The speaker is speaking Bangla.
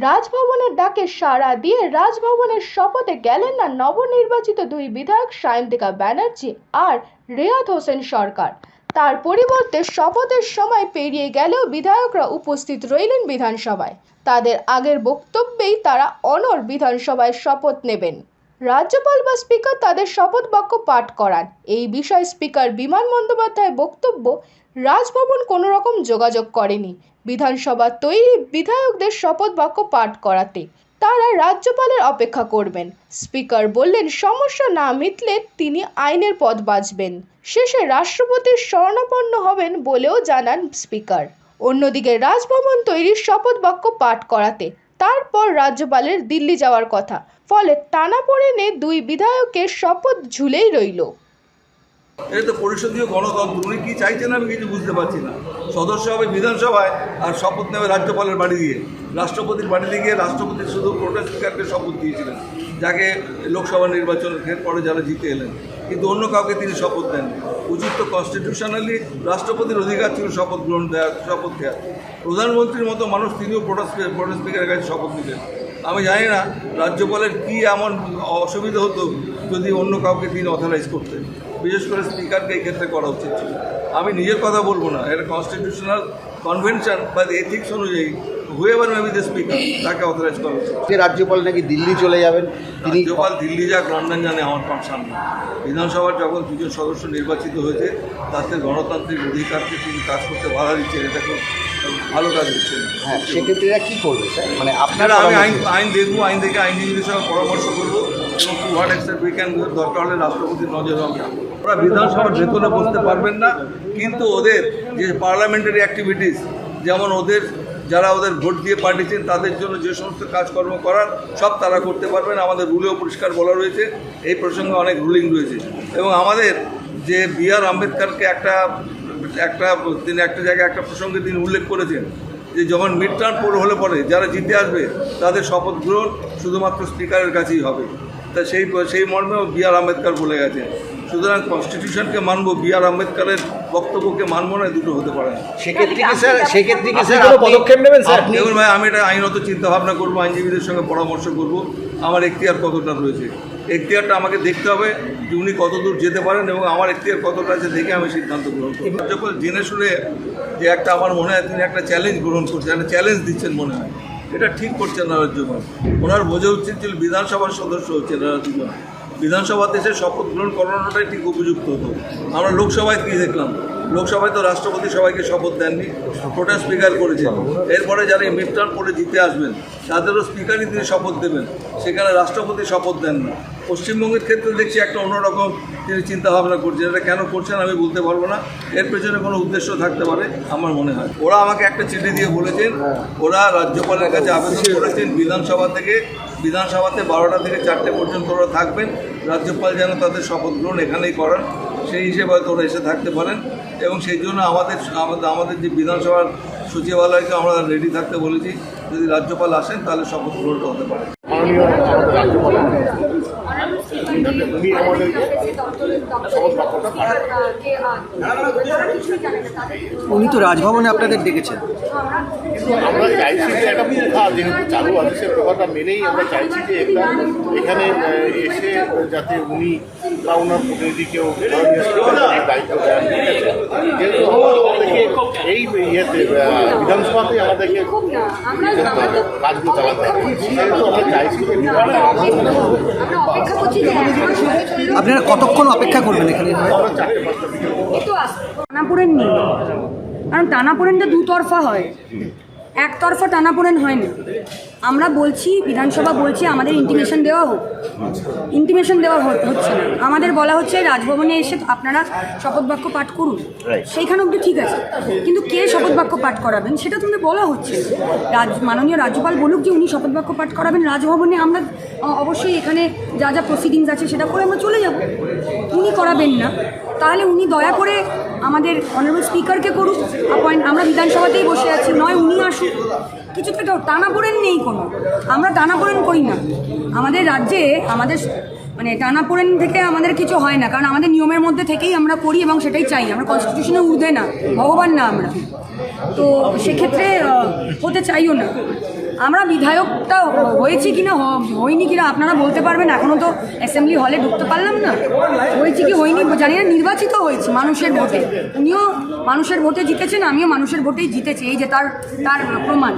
রাজভবনের ডাকে সাড়া দিয়ে রাজভবনের শপথে গেলেন না নবনির্বাচিত দুই বিধায়ক সায়ন্তিকা ব্যানার্জি আর রেয়াত হোসেন সরকার। তার পরিবর্তে শপথের সময় পেরিয়ে গেলেও বিধায়করা উপস্থিত রইলেন বিধানসভায়। তাদের আগের বক্তব্যেই তারা অনর বিধানসভায় শপথ নেবেন। রাজ্যপাল বা স্পিকার তাদের শপথ বাক্য পাঠ করান। এই বিষয়ে স্পিকার বিমান বন্দ্যোপাধ্যায়ের বক্তব্য রাজভবন কোনো রকম যোগাযোগ করেনি। বিধানসভা তৈরি বিধায়কদের শপথ বাক্য পাঠ করাতে। তারা রাজ্যপালের অপেক্ষা করবেন। স্পিকার বললেন, সমস্যা না মিটলে তিনি আইনের পথ বাঁচবেন। শেষে রাষ্ট্রপতির শরণাপন্ন হবেন বলেও জানান স্পিকার। অন্যদিকে রাজভবন তৈরির শপথ বাক্য পাঠ করাতে তারপর রাজ্যপালের দিল্লি যাওয়ার কথা। ফলে টানাপোড়েনে দুই বিধায়কের শপথ ঝুলেই রইল। এটা তো পরিষদীয় গণতন্ত্র, উনি কী চাইছেন আমি কিছু বুঝতে পারছি না। সদস্য হবে বিধানসভায় আর শপথ নেবে রাজ্যপালের বাড়ি দিয়ে। রাষ্ট্রপতির বাড়িতে গিয়ে রাষ্ট্রপতি শুধু প্রোটেস্ট স্পিকারকে শপথ দিয়েছিলেন, যাকে লোকসভা নির্বাচনের পরে যারা জিতে এলেন। কিন্তু অন্য কাউকে তিনি শপথ দেন উচিত তো কনস্টিটিউশনালি রাষ্ট্রপতির অধিকার ছিল শপথ গ্রহণ দেওয়ার শপথ দেওয়ার প্রধানমন্ত্রীর মতো মানুষ তিনিও প্রোটেস্ট প্রোটেস্ট স্পিকারের কাছে শপথ নিতেন। আমি জানি না রাজ্যপালের কী এমন অসুবিধা হতো যদি অন্য কাউকে তিনি অথরাইজ করতেন বিশেষ করে স্পিকারকে এই ক্ষেত্রে করা উচিত ছিল। আমি নিজের কথা বলব না এটা কনস্টিটিউশনাল কনভেনশন বা এথিক্স অনুযায়ী হুয়েভার মেবি দ্য স্পিকার তাকে অথরাইজ করা উচিত। রাজ্যপাল নাকি দিল্লি চলে যাবেন রাজ্যপাল দিল্লি যাক লন্ডন জানে আমার কনসার্ন নেই বিধানসভার যখন দুজন সদস্য নির্বাচিত হয়েছে তাতে গণতান্ত্রিক অধিকারকে তিনি কাজ করতে বাধা দিচ্ছেন এটা খুব ভালো কাজ দিচ্ছেন হ্যাঁ সেক্ষেত্রে কী করবে স্যার? মানে আপনারা আমি আইন আইন দেখব আইন দেখে আইনজীবীদের সঙ্গে পরামর্শ করব। এবং টু হোয়াট এক্সটেন্ট উই দরকার হলে রাষ্ট্রপতির নজরে আমি ওরা বিধানসভার ভেতরে বসতে পারবেন না, কিন্তু ওদের যে পার্লামেন্টারি অ্যাক্টিভিটিস যেমন ওদের যারা ওদের ভোট দিয়ে পাঠিয়েছেন, তাদের জন্য যে সমস্ত কাজকর্ম করার, সব তারা করতে পারবেন। আমাদের রুলেও পরিষ্কার বলা রয়েছে, এই প্রসঙ্গে অনেক রুলিং রয়েছে। এবং আমাদের যে বি আর আম্বেদকরকে একটা একটা, তিনি একটা জায়গায় একটা প্রসঙ্গে তিনি উল্লেখ করেছেন, যে যখন মিড টার্ম পোল হলে পরে যারা জিতে আসবে, তাদের শপথ গ্রহণ শুধুমাত্র স্পিকারের কাছেই হবে। তা সেই সেই মর্মেও বি আর আম্বেদকর বলে গেছেন সুতরাং কনস্টিটিউশনকে মানবো বি আর আম্বেদকরের বক্তব্যকে মানবো না দুটো হতে পারে সেক্ষেত্রে কি স্যার সেক্ষেত্রে কি স্যার পদক্ষেপ নেবেন স্যার? দেখুন ভাই আমি এটা আইনত চিন্তা ভাবনা করব আইনজীবীদের সঙ্গে পরামর্শ করব আমার এখতিয়ার কতটা রয়েছে। এখতিয়ারটা আমাকে দেখতে হবে যে উনি কতদূর যেতে পারেন এবং আমার এখতিয়ার কতটা আছে দেখে আমি সিদ্ধান্ত গ্রহণ করব। যখন জেনে শুনে যে একটা আমার মনে হয় তিনি একটা চ্যালেঞ্জ গ্রহণ করছেন একটা চ্যালেঞ্জ দিচ্ছেন মনে হয়। এটা ঠিক করছেন না জন্য। ওনার বোঝা উচিত ছিল বিধানসভার সদস্য হচ্ছে না দুজন। বিধানসভাতে এসে শপথ গ্রহণ করানোটাই ঠিক উপযুক্ত হতো। আমরা লোকসভায় কী দেখলাম? লোকসভায় তো রাষ্ট্রপতি সবাইকে শপথ দেননি, প্রোটেস্ট স্পিকার করেছেন। এরপরে যারা মিড টার্ম করে জিতে আসবেন, তাদেরও স্পিকারই তিনি শপথ দেবেন। সেখানে রাষ্ট্রপতি শপথ দেন না। পশ্চিমবঙ্গের ক্ষেত্রে দেখছি একটা অন্যরকম তিনি চিন্তা ভাবনা করছেন, এটা কেন করছেন আমি বলতে পারব না। এর পেছনে কোনো উদ্দেশ্য থাকতে পারে, আমার মনে হয়। ওরা আমাকে একটা চিঠি দিয়ে বলেছেন, ওরা রাজ্যপালের কাছে আবেদন করেছেন, বিধানসভা থেকে, বিধানসভাতে বারোটা থেকে চারটে পর্যন্ত ওরা থাকবেন। রাজ্যপাল যেন তাদের শপথ গ্রহণ এখানেই করান। সেই হিসেবে হয়তো ওরা এসে থাকতে পারেন। এবং সেই জন্য আমাদের আমাদের যে বিধানসভার সচিবালয়কে আমরা রেডি থাকতে বলেছি। যদি রাজ্যপাল আসেন, তাহলে শপথ গ্রহণটা হতে পারে। উনি তো রাজভবনে আপনাদের ডেকেছেন। আমরা চাইছি যে একটা প্রথা যেহেতু চালু আছে সে প্রথাটা মেনেই আমরা চাইছি যে একটা এখানে এসে যাতে উনি বা ওনার প্রতিনিধি কেউ দায়িত্ব দেন যেহেতু আমাদেরকে এই ইয়েতে আহ, বিধানসভাতেই আমাদেরকে কাজগুলো চালাতে হবে। সেহেতু আমরা চাইছি যে আপনারা কতক্ষণ অপেক্ষা করবেন এখানে? আমরা নিয়ে কারণ টানাপোড়েনটা দুতরফা হয়। একতরফা টানাপোড়েন হয় না আমরা বলছি বিধানসভা বলছি আমাদের ইন্টিমেশন দেওয়া হোক। ইন্টিমেশন দেওয়া হচ্ছে না। আমাদের বলা হচ্ছে রাজভবনে এসে আপনারা শপথ বাক্য পাঠ করুন। সেইখানে অব্দি ঠিক আছে। কিন্তু কে শপথ বাক্য পাঠ করাবেন সেটা তুমি বলা হচ্ছে। রাজ মাননীয় রাজ্যপাল বলুক যে উনি শপথ বাক্য পাঠ করাবেন। রাজভবনে আমরা অবশ্যই এখানে যা যা প্রসিডিংস আছে সেটা করে আমরা চলে যাব। উনি করাবেন না। তাহলে উনি দয়া করে আমাদের অনারেবল স্পিকারকে করুক অ্যাপয়েন্ট আমরা বিধানসভাতেই বসে আছি, নয়, উনি আসুক। কিছু তো টানাপোড়েন নেই কোনো। আমরা টানাপোড়েন করি না। আমাদের রাজ্যে, আমাদের মানে টানাপোড়েন থেকে আমাদের কিছু হয় না। কারণ আমাদের নিয়মের মধ্যে থেকেই আমরা করি এবং সেটাই চাই। আমরা কনস্টিটিউশনে ঊর্ধ্বে না, ভগবান না আমরা। তো সেক্ষেত্রে হতে চাইও না। আমরা বিধায়কটা হয়েছি কিনা, হ- হইনি কিনা আপনারা বলতে পারবেন। এখনও তো অ্যাসেম্বলি হলে ঢুকতে পারলাম না। হয়েছি কি, হয়নি, জানি না, নির্বাচিত হয়েছি মানুষের ভোটে। উনিও মানুষের ভোটে জিতেছেন, আমিও মানুষের ভোটেই জিতেছি। এই যে তার তার প্রমাণ।